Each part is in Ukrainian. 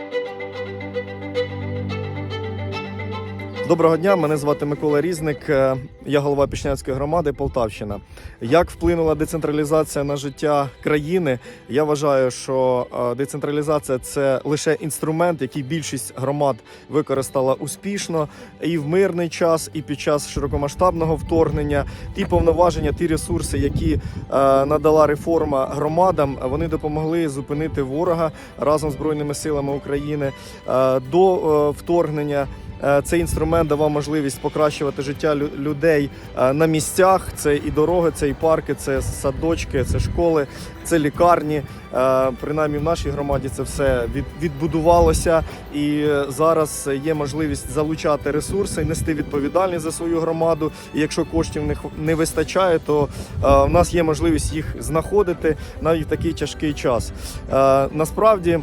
Música Доброго дня, мене звати Микола Різник. е, Я голова Пішняцької громади Полтавщина. Як вплинула децентралізація на життя країни? Я вважаю, що е, децентралізація це лише інструмент, який більшість громад використала успішно і в мирний час, і під час широкомасштабного вторгнення. Ті повноваження, ті ресурси, які е, надала реформа громадам, вони допомогли зупинити ворога разом з збройними силами України до вторгнення. Е, Цей інструмент давав можливість покращувати життя людей е, на місцях. Це і дороги, це і парки, це садочки, це школи, це лікарні. Е, Принаймні в нашій громаді це все відбудувалося, і зараз є можливість залучати ресурси, нести відповідальність за свою громаду. І якщо коштів не вистачає, то в нас є можливість їх знаходити навіть в такий тяжкий час. Насправді.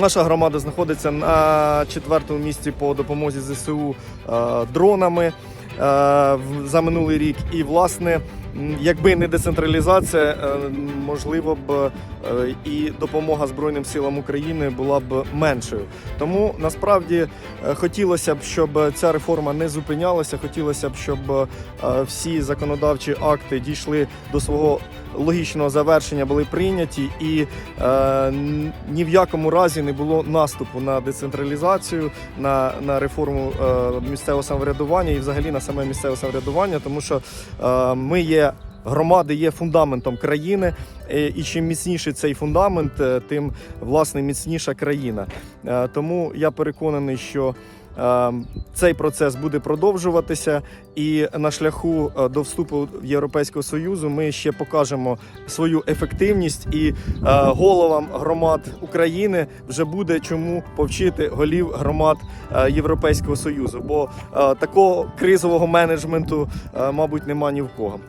Наша громада знаходиться на четвертому місці по допомозі ЗСУ е, дронами за минулий рік. І, власне, якби не децентралізація, е, можливо б е, і допомога Збройним силам України була б меншою. Тому насправді е, хотілося б, щоб ця реформа не зупинялася. Хотілося б, щоб е, всі законодавчі акти дійшли до свого логічного завершення, були прийняті і е, ні в якому разі не було наступу на децентралізацію, на, на реформу е, місцевого самоврядування і взагалі на саме місцеве самоврядування, тому що е, ми є. Громади є фундаментом країни, е, і чим міцніший цей фундамент, е, тим власне міцніша країна. Тому я переконаний, що цей процес буде продовжуватися, і на шляху е, до вступу в Європейського Союзу ми ще покажемо свою ефективність, і е, головам громад України вже буде чому повчити голів громад е, Європейського Союзу. Бо такого кризового менеджменту, мабуть, нема ні в кого.